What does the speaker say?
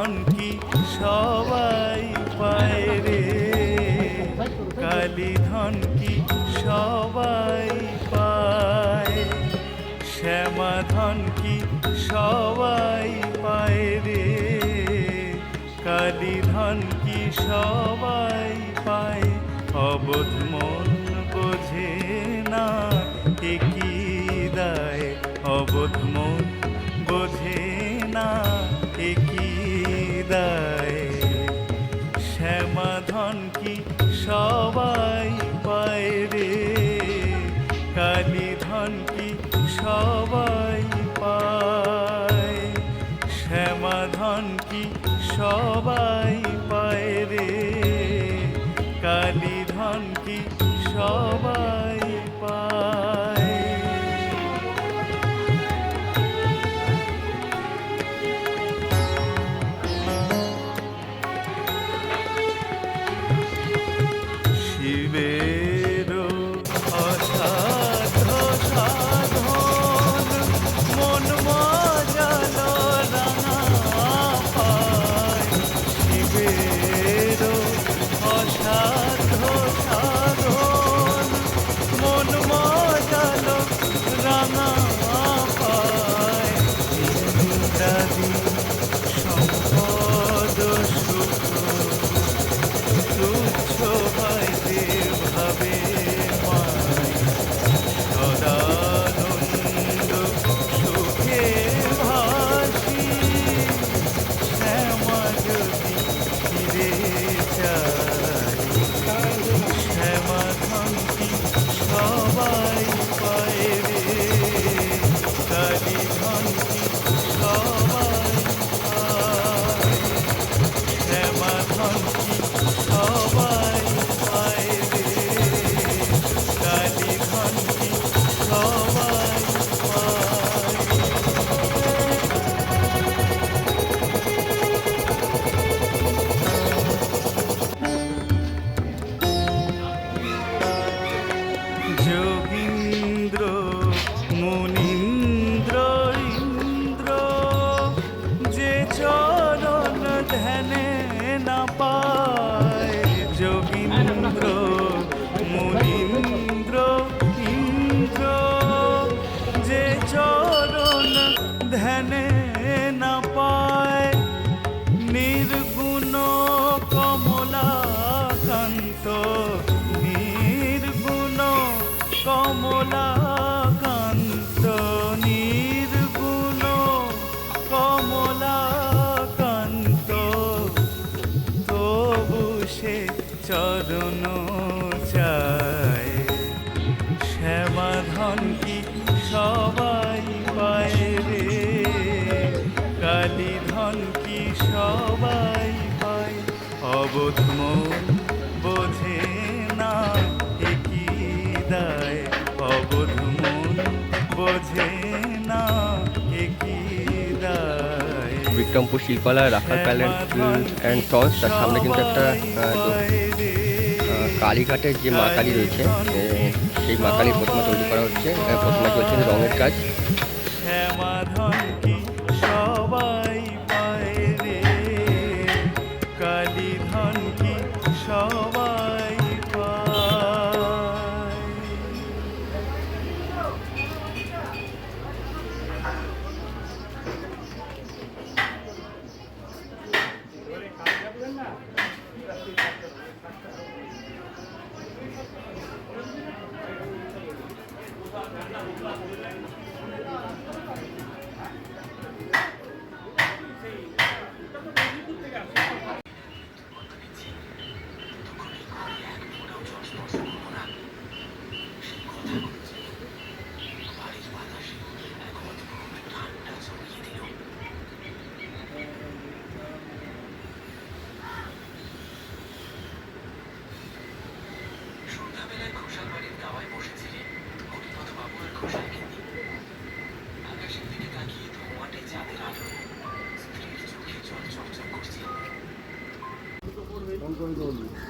ধন কি সবাই পায় রে? কালী ধন কি সবাই পায়? শ্যামা ধন কি সবাই পায় রে? কালী ধন কি সবাই পায়? অবোধ মন বোঝে না একই দায়? অবধ মন বোঝে না সম্মান সবাই পায়? শ্যামাধন কি সবাই পায় রে? কালীধন কি সবাই চরণ ধ্যানে না পায়। নির্গুণ কমলা কান্ত নির্গুণ কমলা কান্ত নির্গুণ কমলা কান্ত তবু সে বিক্রমপুর শিল্পালা রাখাল প্যালেন্ট অ্যান্ড টস তার সামনে কিন্তু একটা কালীঘাটের যে মা কালী রয়েছে সেই মা কালী প্রথমে তৈরি করা হচ্ছে প্রথমে চলছে রঙের কাজ। Thank you. 今度。